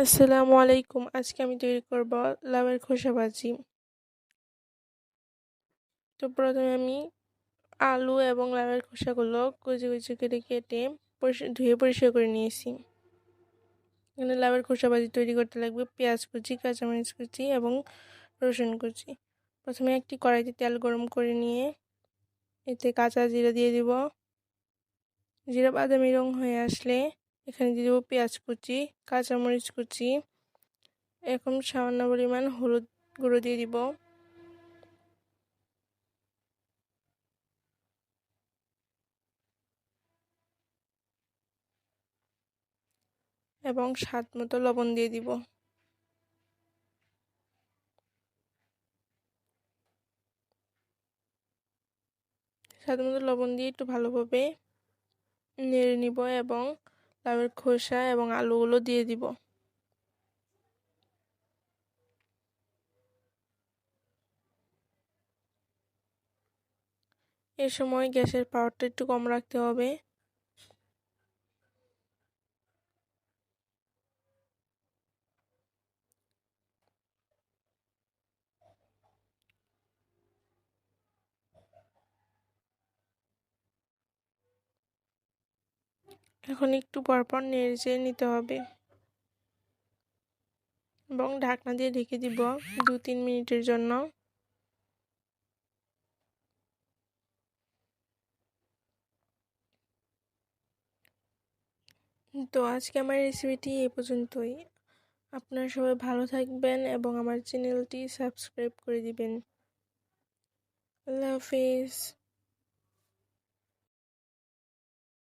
আসসালামু আলাইকুম। আজকে আমি তৈরি করব লাউয়ের খোসা ভাজি। তো প্রথমে আমি আলু এবং লাউয়ের খোসাগুলো কুচি কুচি করে কেটে ধুয়ে পরিষ্কার করে নিয়েছি। এখানে লাউয়ের খোসা ভাজি তৈরি করতে লাগবে পেঁয়াজ কুচি, কাঁচামরিচ কুচি এবং রসুন কুচি। প্রথমে একটি কড়াইতে তেল গরম করে নিয়ে এতে কাঁচা জিরা দিয়ে দিব। জিরা বাদামি রং হয়ে আসলে এখানে দিয়ে দেবো পেঁয়াজ কুচি, কাঁচামরিচ কুচি। এখন সামান্য পরিমাণ হলুদ গুঁড়ো দিয়ে দিব। এবং স্বাদ মতো লবণ দিয়ে দিব। স্বাদ মতো লবণ দিয়ে একটু ভালোভাবে নেড়ে নিব এবং লাউয়ের খোসা এবং আলুগুলো দিয়ে দিব। এ সময় গ্যাসের পাওয়ারটা একটু কম রাখতে হবে। এখন একটু পরপর নেড়ে নিতে হবে। এবং ঢাকনা দিয়ে ঢেকে দিব দু তিন মিনিটের জন্য। তো আজকে আমার রেসিপিটি এই পর্যন্তই। আপনারা সবাই ভালো থাকবেন এবং আমার চ্যানেলটি সাবস্ক্রাইব করে দিবেন। আল্লাহ হাফিজ।